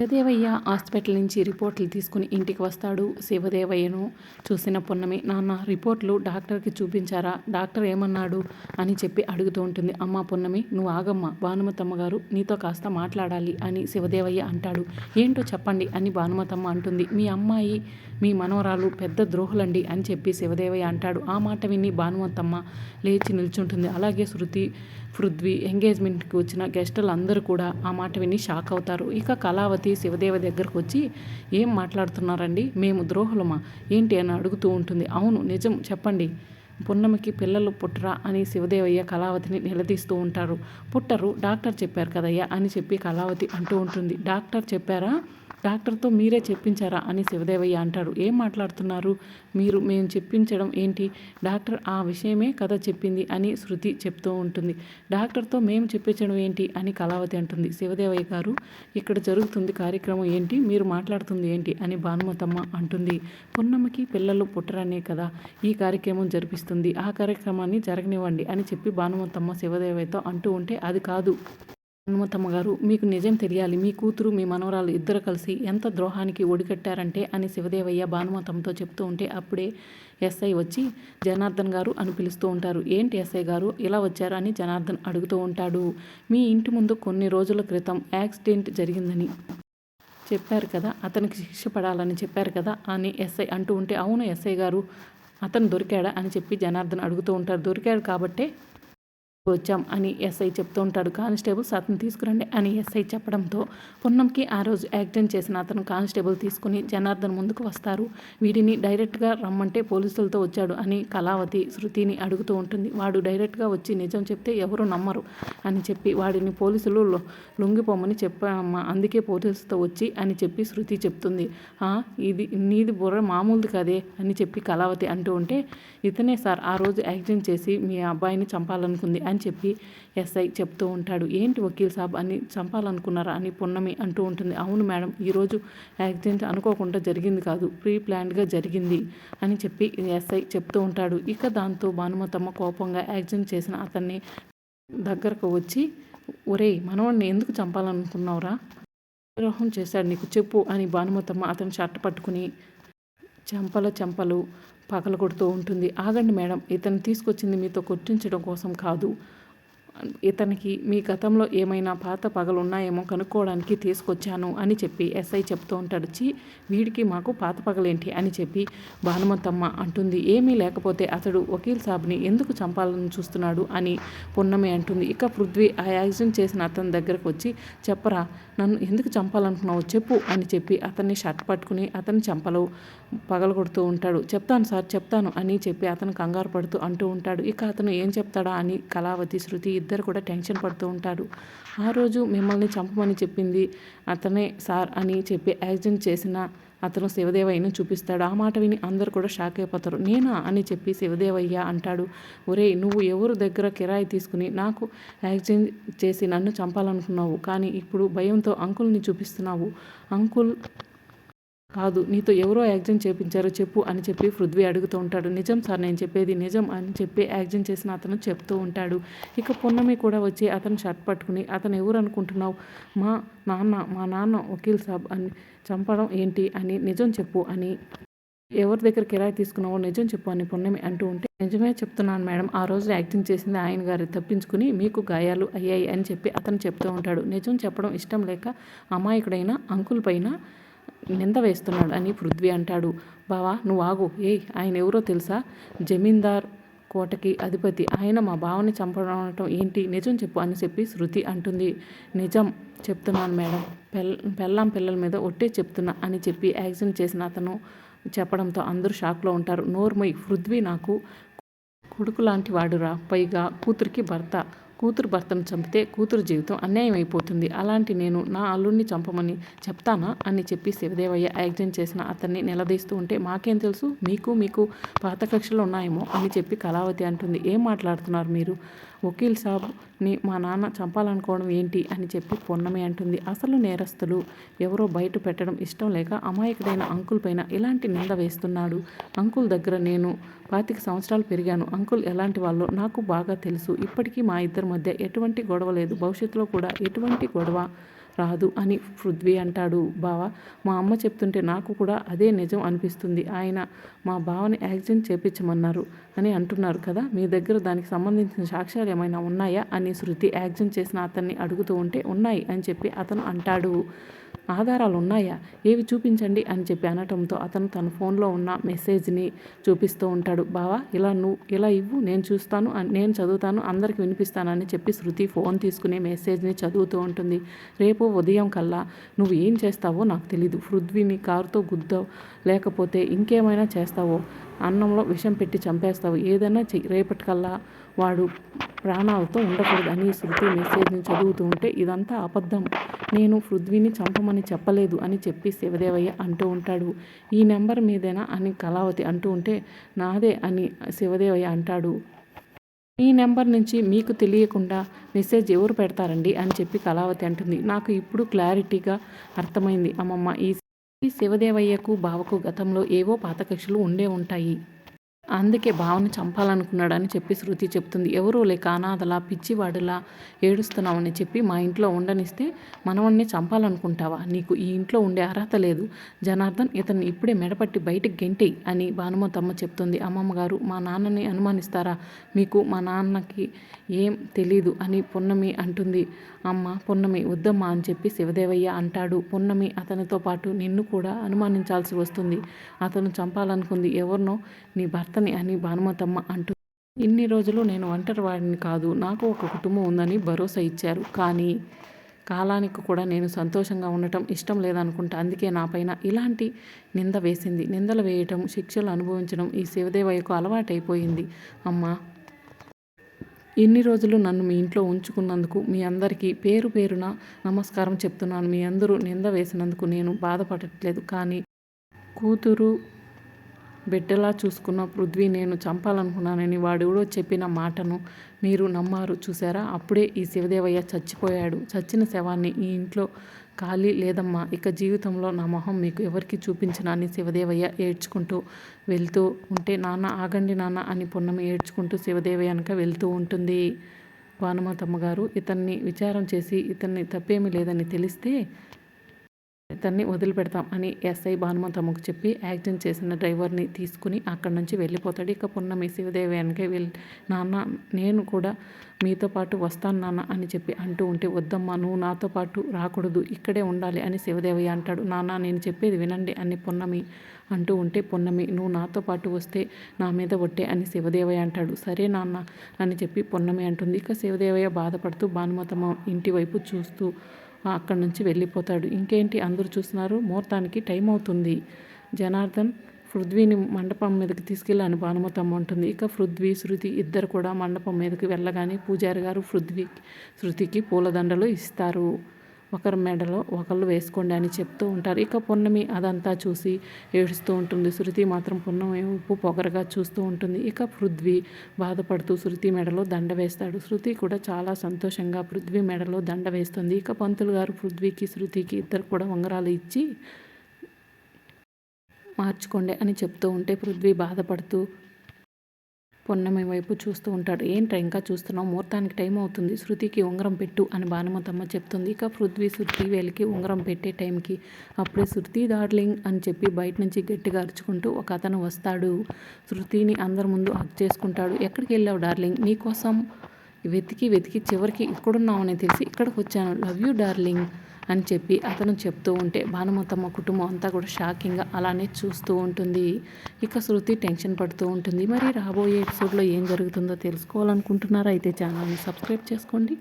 Sivadevayya hospital నుంచి రిపోర్ట్లు తీసుకుని ఇంటికి వస్తాడు. శివదేవయ్యను చూసిన పున్నమి నాన్న రిపోర్ట్లు డాక్టర్కి చూపించారా? డాక్టర్ ఏమన్నాడు? అని చెప్పి అడుగుతూ ఉంటుంది. అమ్మ పున్నమి నువ్వు ఆగమ్మ. భానుమతమ్మ గారు నీతో కాస్త మాట్లాడాలి అని శివదేవయ్య అంటాడు. ఏంటో చెప్పండి అని భానుమతమ్మ అంటుంది. మీ అమ్మాయి మీ మనవరాలు పెద్ద ద్రోహులండి అని చెప్పి శివదేవయ్య అంటాడు. ఆ మాట విని భానుమతమ్మ లేచి నిల్చుంటుంది. అలాగే శృతి పృథ్వీ ఎంగేజ్మెంట్కి వచ్చిన గెస్టులు అందరూ కూడా ఆ మాట విని షాక్ అవుతారు. ఇక కళావతి శివదేవ దగ్గరకు వచ్చి ఏం మాట్లాడుతున్నారండి? మేము ద్రోహులమా? ఏంటి అని అడుగుతూ ఉంటుంది. అవును నిజం. చెప్పండి. పున్నమికి పిల్లలు పుట్టరా? అని శివదేవయ్య కళావతిని నిలదీస్తూ ఉంటారు. పుట్టరు. డాక్టర్ చెప్పారు కదయ్యా అని చెప్పి కళావతి అంటూ ఉంటుంది. డాక్టర్ చెప్పారా? డాక్టర్తో మీరే చెప్పించారా అని శివదేవయ్య అంటాడు. ఏం మాట్లాడుతున్నారు? మీరు మేము చెప్పించడం ఏంటి? డాక్టర్ ఆ విషయమే కథ చెప్పింది అని శృతి చెప్తూ ఉంటుంది. డాక్టర్తో మేము చెప్పించడం ఏంటి అని కళావతి అంటుంది. శివదేవయ్య గారు ఇక్కడ జరుగుతుంది కార్యక్రమం ఏంటి? మీరు మాట్లాడుతుంది ఏంటి? అని భానుమతమ్మ అంటుంది. పున్నమ్మకి పిల్లలు పుట్టరనే కదా ఈ కార్యక్రమం జరిపిస్తుంది. ఆ కార్యక్రమాన్ని జరగనివ్వండి అని చెప్పి భానుమతమ్మ శివదేవయ్యతో అంటూ ఉంటే అది కాదు. హనుమతమ్మ గారు మీకు నిజం తెలియాలి. మీ కూతురు మీ మనవరాలు ఇద్దరు కలిసి ఎంత ద్రోహానికి ఒడిగట్టారంటే అని శివదేవయ్య భానుమతమ్మతో చెప్తూ ఉంటే అప్పుడే ఎస్ఐ వచ్చి జనార్దన్ గారు అని పిలుస్తూ ఉంటారు. ఏంటి ఎస్ఐ గారు? ఇలా వచ్చారు? అని జనార్దన్ అడుగుతూ ఉంటాడు. మీ ఇంటి ముందు కొన్ని రోజుల క్రితం యాక్సిడెంట్ జరిగిందని చెప్పారు కదా అతనికి శిక్ష పడాలని చెప్పారు కదా అని ఎస్ఐ అంటూ ఉంటే అవును ఎస్ఐ గారు అతను దొరికాడా? అని చెప్పి జనార్దన్ అడుగుతూ ఉంటారు. దొరికాడు కాబట్టే వచ్చాం అని ఎస్ఐ చెప్తూ ఉంటాడు. కానిస్టేబుల్స్ అతను తీసుకురండి అని ఎస్ఐ చెప్పడంతో పున్నంకి ఆ రోజు యాక్సిడెంట్ చేసిన అతను కానిస్టేబుల్ తీసుకుని జనార్దన్ ముందుకు వస్తారు. వీడిని డైరెక్ట్గా రమ్మంటే పోలీసులతో వచ్చాడు అని కళావతి శృతిని అడుగుతూ ఉంటుంది. వాడు డైరెక్ట్గా వచ్చి నిజం చెప్తే ఎవరు నమ్మరు అని చెప్పి వాడిని పోలీసులు లొంగిపోమని చెప్పామ్మా అందుకే పోలీసులతో వచ్చి అని చెప్పి శృతి చెప్తుంది. ఇది నీది బుర్ర మామూలుది కదే అని చెప్పి కళావతి అంటూ ఉంటే ఇతనే సార్ ఆ రోజు యాక్సిడెంట్ చేసి మీ అబ్బాయిని చంపాలనుకుంది అని అని చెప్పి ఎస్ఐ చెప్తూ ఉంటాడు. ఏంటి వకీల్ సాబ్? అని చంపాలనుకున్నారా? అని పున్నమి అంటూ ఉంటుంది. అవును మేడం ఈరోజు యాక్సిడెంట్ అనుకోకుండా జరిగింది కాదు ప్రీ ప్లాన్డ్గా జరిగింది అని చెప్పి ఎస్ఐ చెప్తూ ఉంటాడు. ఇక దాంతో భానుమతమ్మ కోపంగా యాక్సిడెంట్ చేసిన అతన్ని దగ్గరకు వచ్చి ఒరే మనవాడిని ఎందుకు చంపాలనుకున్నావురా? విగ్రహం చేశాడు నీకు చెప్పు అని భానుమతమ్మ అతను షర్ట్ పట్టుకుని చెంపల చెంపలు పగలగొడుతూ ఉంటుంది. ఆగండి మేడం ఇతను తీసుకొచ్చింది మీతో కొట్టించడం కోసం కాదు. ఇతనికి మీ గతంలో ఏమైనా పాత పగలు ఉన్నాయేమో కనుక్కోవడానికి తీసుకొచ్చాను అని చెప్పి ఎస్ఐ చెప్తూ ఉంటాడు. చీ వీడికి మాకు పాత పగలేంటి అని చెప్పి భానుమతమ్మ అంటుంది. ఏమీ లేకపోతే అతడు వకీల్ సాబ్ని ఎందుకు చంపాలని చూస్తున్నాడు అని పున్నమి అంటుంది. ఇక పృథ్వీ ఆ యాక్సిడెంట్ చేసిన అతని దగ్గరకు వచ్చి చెప్పరా నన్ను ఎందుకు చంపాలనుకున్నావు చెప్పు అని చెప్పి అతన్ని షర్ట్ పట్టుకుని అతని చంపలు పగలగొడుతూ ఉంటాడు. చెప్తాను సార్ చెప్తాను అని చెప్పి అతను కంగారు పడుతూ అంటూ ఉంటాడు. ఇక అతను ఏం చెప్తాడా అని కళావతి శృతి ఇద్దరు కూడా టెన్షన్ పడుతూ ఉంటారు. ఆ రోజు మిమ్మల్ని చంపమని చెప్పింది అతనే సార్ అని చెప్పి యాక్సిడెంట్ చేసిన అతను శివదేవయ్యను చూపిస్తాడు. ఆ మాట విని అందరు కూడా షాక్ అయిపోతారు. నేనా అని చెప్పి శివదేవయ్య అంటాడు. ఒరే నువ్వు ఎవరు దగ్గర కిరాయి తీసుకుని నాకు యాక్సిడెంట్ చేసి నన్ను చంపాలనుకున్నావు? కానీ ఇప్పుడు భయంతో అంకుల్ని చూపిస్తున్నావు. అంకుల్ కాదు నీతో ఎవరో యాక్షన్ చేపించారో చెప్పు అని చెప్పి పృథ్వీ అడుగుతూ ఉంటాడు. నిజం సార్ నేను చెప్పేది నిజం అని చెప్పి యాక్షన్ చేసిన అతను చెప్తూ ఉంటాడు. ఇక పున్నమి కూడా వచ్చి అతను షర్ట్ పట్టుకుని అతను ఎవరు అనుకుంటున్నావు? మా నాన్న మా నాన్న వకీల్ సాబ్ అని చంపడం ఏంటి అని నిజం చెప్పు అని ఎవరి దగ్గర కిరాయి తీసుకున్నావో నిజం చెప్పు అని పున్నమి అంటూ ఉంటే నిజమే చెప్తున్నాను మేడం. ఆ రోజు యాక్టింగ్ చేసింది ఆయన గారు. తప్పించుకుని మీకు గాయాలు అయ్యాయి అని చెప్పి అతను చెప్తూ ఉంటాడు. నిజం చెప్పడం ఇష్టం లేక అమాయకుడైన అంకుల్ పైన నింద వేస్తున్నాడు అని పృథ్వీ అంటాడు. బావా నువ్వు ఆగు. ఏయ్ ఆయన ఎవరో తెలుసా? జమీందార్ కోటకి అధిపతి. ఆయన మా బావని చంపడం ఏంటి? నిజం చెప్పు అని చెప్పి శృతి అంటుంది. నిజం చెప్తున్నాను మేడం. పెల్ పెళ్ళాం పిల్లల మీద ఒట్టే చెప్తున్నా అని చెప్పి యాక్సిడెంట్ చేసిన అతను చెప్పడంతో అందరూ షాక్లో ఉంటారు. నోర్మై పృథ్వీ నాకు కొడుకు లాంటి వాడురా. పైగా కూతురికి భర్త. కూతురు భర్తను చంపితే కూతురు జీవితం అన్యాయం అయిపోతుంది అలాంటి నేను నా అల్లుడిని చంపమని చెప్తానా? అని చెప్పి శివదేవయ్య యాక్సిడెంట్ చేసిన అతన్ని నిలదీస్తూ ఉంటే మాకేం తెలుసు? మీకు మీకు పాత కక్షలు ఉన్నాయేమో అని చెప్పి కళావతి అంటుంది. ఏం మాట్లాడుతున్నారు మీరు? వకీల్ సాబ్ని మా నాన్న చంపాలనుకోవడం ఏంటి? అని చెప్పి పొన్నమే అంటుంది. అసలు నేరస్తులు ఎవరో బయట పెట్టడం ఇష్టం లేక అమాయకుడైన అంకుల్ పైన ఇలాంటి నింద వేస్తున్నాడు? అంకుల్ దగ్గర నేను పాతిక సంవత్సరాలు పెరిగాను. అంకుల్ ఎలాంటి వాళ్ళో నాకు బాగా తెలుసు. ఇప్పటికీ మా ఇద్దరు మధ్య ఎటువంటి గొడవ లేదు. భవిష్యత్తులో కూడా ఎటువంటి గొడవ రాదు అని పృథ్వీ అంటాడు. బావ మా అమ్మ చెప్తుంటే నాకు కూడా అదే నిజం అనిపిస్తుంది. ఆయన మా బావని యాక్సిడెంట్ చేపించమన్నారు అని అంటున్నారు కదా మీ దగ్గర దానికి సంబంధించిన సాక్ష్యాలు ఏమైనా ఉన్నాయా అని శృతి యాక్సిడెంట్ చేసిన అతన్ని అడుగుతూ ఉంటే ఉన్నాయి అని చెప్పి అతను అంటాడు. ఆధారాలు ఉన్నాయా? ఏవి చూపించండి అని చెప్పి అనటంతో అతను తన ఫోన్లో ఉన్న మెసేజ్ని చూపిస్తూ ఉంటాడు. బావా ఇలా నువ్వు ఇలా ఇవ్వు నేను చూస్తాను నేను చదువుతాను అందరికి వినిపిస్తానని చెప్పి శృతి ఫోన్ తీసుకునే మెసేజ్ని చదువుతూ ఉంటుంది. రేపు ఉదయం కల్లా నువ్వు ఏం చేస్తావో నాకు తెలీదు. పృథ్వీని కారుతో గుద్దావు. లేకపోతే ఇంకేమైనా చేస్తావో? అన్నంలో విషం పెట్టి చంపేస్తావు. ఏదైనా చెయ్యి రేపటికల్లా వాడు ప్రాణాలతో ఉండకూడదు అని శృతి మెసేజ్ని చదువుతూ ఉంటే ఇదంతా అబద్ధం. నేను పృథ్వీని చంపమని చెప్పలేదు అని చెప్పి శివదేవయ్య అంటూ ఉంటాడు. ఈ నెంబర్ మీదేనా అని కళావతి అంటూ ఉంటే నాదే అని శివదేవయ్య అంటాడు. ఈ నెంబర్ నుంచి మీకు తెలియకుండా మెసేజ్ ఎవరు పెడతారండి అని చెప్పి కళావతి అంటుంది. నాకు ఇప్పుడు క్లారిటీగా అర్థమైంది. అమ్మమ్మ ఈ శివదేవయ్యకు బావకు గతంలో ఏవో పాత కక్షలు ఉండే ఉంటాయి. అందుకే భావన చంపాలనుకున్నాడని చెప్పి శృతి చెప్తుంది. ఎవరూ లేక అనాథలా పిచ్చివాడులా ఏడుస్తున్నామని చెప్పి మా ఇంట్లో ఉండనిస్తే మనవణ్ణి చంపాలనుకుంటావా? నీకు ఈ ఇంట్లో ఉండే అర్హత లేదు. జనార్దన్ ఇతన్ని ఇప్పుడే మెడపట్టి బయటికి గెంటేయి అని భానుమతమ్మ చెప్తుంది. అమ్మమ్మ గారు మా నాన్నని అనుమానిస్తారా? మీకు మా నాన్నకి ఏం తెలీదు అని పొన్నమి అంటుంది. అమ్మ పొన్నమి వద్దమ్మా అని చెప్పి శివదేవయ్య అంటాడు. పొన్నమి అతనితో పాటు నిన్ను కూడా అనుమానించాల్సి వస్తుంది. అతను చంపాలనుకుంది ఎవరినో నీ భర్త భర్తని అని భానుమతమ్మ అంటూ ఇన్ని రోజులు నేను ఒంటరి వాడిని కాదు. నాకు ఒక కుటుంబం ఉందని భరోసా ఇచ్చారు. కానీ కాలానికి కూడా నేను సంతోషంగా ఉండటం ఇష్టం లేదనుకుంటా. అందుకే నాపైన ఇలాంటి నింద వేసింది. నిందలు వేయటం శిక్షలు అనుభవించడం ఈ శివదేవయ్యకు అలవాటైపోయింది. అమ్మా! ఇన్ని రోజులు నన్ను మీ ఇంట్లో ఉంచుకున్నందుకు మీ అందరికీ పేరు పేరున నమస్కారం చెప్తున్నాను. మీ అందరూ నింద వేసినందుకు నేను బాధపడట్లేదు. కానీ కూతురు బిడ్డలా చూసుకున్న పృథ్వీ నేను చంపాలనుకున్నానని వాడెవడో చెప్పిన మాటను మీరు నమ్మారు చూసారా అప్పుడే ఈ శివదేవయ్య చచ్చిపోయాడు. చచ్చిన శవాన్ని ఈ ఇంట్లో ఖాళీ లేదమ్మా. ఇక జీవితంలో నా మొహం మీకు ఎవరికి చూపించనని అని శివదేవయ్య ఏడ్చుకుంటూ వెళ్తూ ఉంటే నాన్న ఆగండి నాన్న అని పొన్నమి ఏడ్చుకుంటూ శివదేవయ్య వెనక వెళ్తూ ఉంటుంది. భానుమతమ్మ గారు ఇతన్ని విచారం చేసి ఇతన్ని తప్పేమీ లేదని తెలిస్తే ఇతన్ని వదిలిపెడతాం అని ఎస్ఐ భానుమతమ్మకు చెప్పి యాక్సిడెంట్ చేసిన డ్రైవర్ని తీసుకుని అక్కడి నుంచి వెళ్ళిపోతాడు. ఇక పున్నమి వెనకే వెళ్ళి నాన్న నేను కూడా మీతో పాటు వస్తాను నాన్న అని చెప్పి అంటూ ఉంటే వద్దమ్మా నువ్వు నాతో పాటు రాకూడదు ఇక్కడే ఉండాలి అని శివదేవయ్య అంటాడు. నాన్న నేను చెప్పేది వినండి అని పున్నమి అంటూ ఉంటే పున్నమి నువ్వు నాతో పాటు వస్తే నా మీద ఒట్టే అని శివదేవయ్య అంటాడు. సరే నాన్న అని చెప్పి పున్నమి అంటుంది. ఇక శివదేవయ్య బాధపడుతూ భానుమతమ్మ ఇంటి వైపు చూస్తూ అక్కడి నుంచి వెళ్ళిపోతాడు. ఇంకేంటి? అందరూ చూస్తున్నారు ముహూర్తానికి టైం అవుతుంది. జనార్దన్ పృథ్వీని మండపం మీదకి తీసుకెళ్ళాలని భానుమతమ్మ ఉంటుంది ఇక పృథ్వీ శృతి ఇద్దరు కూడా మండపం మీదకి వెళ్ళగానే పూజారి గారు పృథ్వీ శృతికి పూలదండలు ఇస్తారు. ఒకరి మెడలో ఒకళ్ళు వేసుకోండి అని చెప్తూ ఉంటారు. ఇక పున్నమి అదంతా చూసి ఏడుస్తూ ఉంటుంది. శృతి మాత్రం పున్నమి ఉప్పు పొగరగా చూస్తూ ఉంటుంది. ఇక పృథ్వీ బాధపడుతూ శృతి మెడలో దండ వేస్తాడు. శృతి కూడా చాలా సంతోషంగా పృథ్వీ మెడలో దండ వేస్తుంది. ఇక పంతులు గారు పృథ్వీకి శృతికి ఇద్దరు కూడా ఉంగరాలు ఇచ్చి మార్చుకోండి అని చెప్తూ ఉంటే పృథ్వీ బాధపడుతూ పొన్నమి వైపు చూస్తూ ఉంటాడు. ఏంట్రా ఇంకా చూస్తున్నావు? ముహూర్తానికి టైం అవుతుంది. శృతికి ఉంగరం పెట్టు అని భానుమతమ్మ చెప్తుంది. ఇక పృథ్వీ శృతి వేలికి ఉంగరం పెట్టే టైంకి అప్పుడే శృతి డార్లింగ్ అని చెప్పి బయట నుంచి గట్టిగా అరుచుకుంటూ ఒక అతను వస్తాడు. శృతిని అందరి ముందు హక్ చేసుకుంటాడు. ఎక్కడికి వెళ్ళావు డార్లింగ్? నీకోసం వెతికి వెతికి చివరికి ఇక్కడున్నామని తెలిసి ఇక్కడికి వచ్చాను. లవ్ యూ డార్లింగ్ అని చెప్పి అతను చెప్తూ ఉంటే భానుమతమ్మ కుటుంబం అంతా కూడా షాకింగ్గా అలానే చూస్తూ ఉంటుంది. ఇక శృతి టెన్షన్ పడుతూ ఉంటుంది. మరి రాబోయే ఎపిసోడ్లో ఏం జరుగుతుందో తెలుసుకోవాలనుకుంటున్నారా? అయితే ఛానల్ని సబ్స్క్రైబ్ చేసుకోండి.